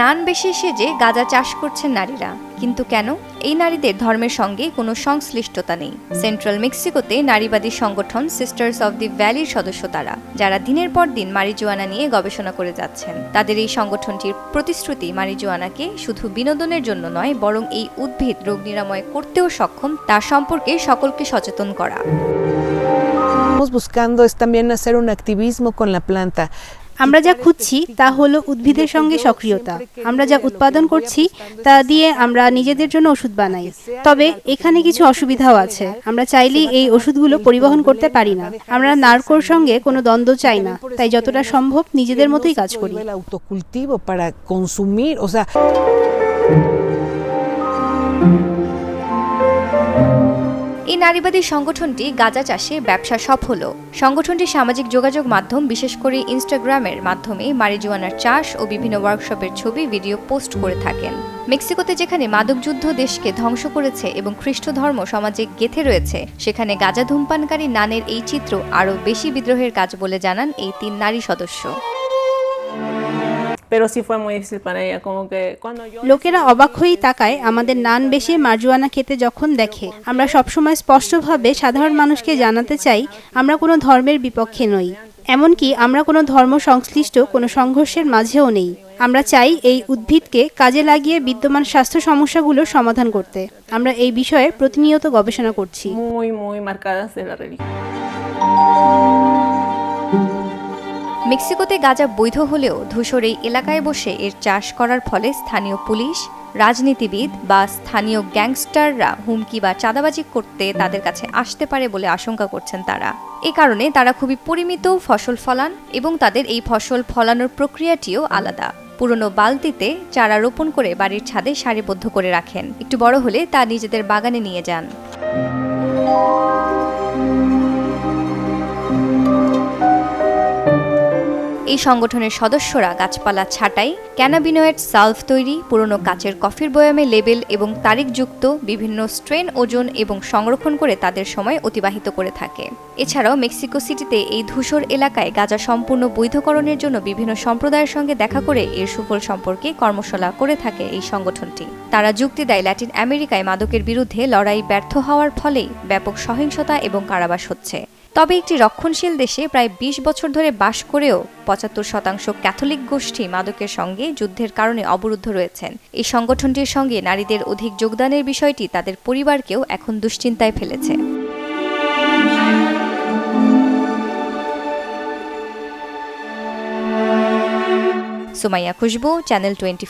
নান বেশি সেজে গাঁজা চাষ করছেন নারীরা। কিন্তু কেন? এই নারীদের ধর্মের সঙ্গে কোনো সংশ্লিষ্টতা নেই। সেন্ট্রাল মেক্সিকোতে নারীবাদী সংগঠন সিস্টার্স অব দি ভ্যালির সদস্য তারা, যারা দিনের পর দিন মারিজুয়ানা নিয়ে গবেষণা করে যাচ্ছেন। তাদের এই সংগঠনটির প্রতিশ্রুতি মারিজুয়ানাকে শুধু বিনোদনের জন্য নয়, বরং এই উদ্ভিদ রোগ নিরাময় করতেও সক্ষম তা সম্পর্কে সকলকে সচেতন করা। Buscando es también hacer un activismo con la planta. আমরা যা খুঁজছি তা হলো উদ্ভিদের সঙ্গে সক্রিয়তা। আমরা যা উৎপাদন করছি তা দিয়ে আমরা নিজেদের জন্য ওষুধ বানাই। তবে এখানে কিছু অসুবিধাও আছে। আমরা চাইলেই এই ওষুধগুলো পরিবহন করতে পারি না। আমরা নার্কোর সঙ্গে কোনো দ্বন্দ্ব চাই না। তাই যতটা সম্ভব নিজেদের মতোই কাজ করি। Autocultivo para consumir, এই নারীবাদী সংগঠনটি গাঁজা চাষে ব্যবসা সফল। সংগঠনটি সামাজিক যোগাযোগ মাধ্যম, বিশেষ করে ইনস্টাগ্রামের মাধ্যমে মারিজুয়ানার চাষ ও বিভিন্ন ওয়ার্কশপের ছবি, ভিডিও পোস্ট করে থাকেন। মেক্সিকোতে যেখানে মাদকযুদ্ধ দেশকে ধ্বংস করেছে এবং খ্রিস্ট ধর্ম সমাজে গেথে রয়েছে, সেখানে গাঁজা ধূমপানকারী নানের এই চিত্র আরও বেশি বিদ্রোহের কাজ বলে জানান এই তিন নারী সদস্য। লোকেরা অবাক হয়েই তাকায় আমাদের নান বেশি মার্জুয়ানা খেতে যখন দেখে আমরা সবসময় স্পষ্টভাবে সাধারণ মানুষকে জানাতে চাই আমরা কোনো ধর্মের বিপক্ষে নই। এমনকি আমরা কোনো ধর্ম সংশ্লিষ্ট কোনো সংঘর্ষের মাঝেও নেই। আমরা চাই এই উদ্ভিদকে কাজে লাগিয়ে বিদ্যমান স্বাস্থ্য সমস্যাগুলোর সমাধান করতে। আমরা এই বিষয়ে প্রতিনিয়ত গবেষণা করছি। মেক্সিকোতে গাঁজা বৈধ হলেও ধূসর এই এলাকায় বসে এর চাষ করার ফলে স্থানীয় পুলিশ, রাজনীতিবিদ বা স্থানীয় গ্যাংস্টাররা হুমকি বা চাঁদাবাজি করতে তাদের কাছে আসতে পারে বলে আশঙ্কা করছেন তারা। এ কারণে তারা খুবই পরিমিত ফসল ফলান এবং তাদের এই ফসল ফলানোর প্রক্রিয়াটিও আলাদা। পুরনো বালতিতে চারা রোপণ করে বাড়ির ছাদে সারিবদ্ধ করে রাখেন। একটু বড় হলে তা নিজেদের বাগানে নিয়ে যান। এই সংগঠনের সদস্যরা গাছপালা ছাঁটাই, ক্যানাবিনয়েড সালভ তৈরি, পুরনো কাচের কফির বয়ামে লেবেল এবং তারিখযুক্ত বিভিন্ন স্ট্রেন ওজন এবং সংরক্ষণ করে তাদের সময় অতিবাহিত করে থাকে। এছাড়াও মেক্সিকো সিটিতে এই ধূসর এলাকায় গাঁজা সম্পূর্ণ বৈধকরণের জন্য বিভিন্ন সম্প্রদায়ের সঙ্গে দেখা করে এর সুফল সম্পর্কে কর্মশালা করে থাকে এই সংগঠনটি। তারা যুক্তি দেয় ল্যাটিন আমেরিকায় মাদকের বিরুদ্ধে লড়াই ব্যর্থ হওয়ার ফলেই ব্যাপক সহিংসতা এবং কারাবাস হচ্ছে। তবে একটি রক্ষণশীল দেশে প্রায় ২০ বছর ধরে বাস করেও পঁচাত্তর শতাংশ ক্যাথলিক গোষ্ঠী মাদকের সঙ্গে যুদ্ধের কারণে অবরুদ্ধ রয়েছেন। এই সংগঠনটির সঙ্গে নারীদের অধিক যোগদানের বিষয়টি তাদের পরিবারকেও এখন দুশ্চিন্তায় ফেলেছে। সুমাইয়া খুশবু চ্যানেল টোয়েন্টি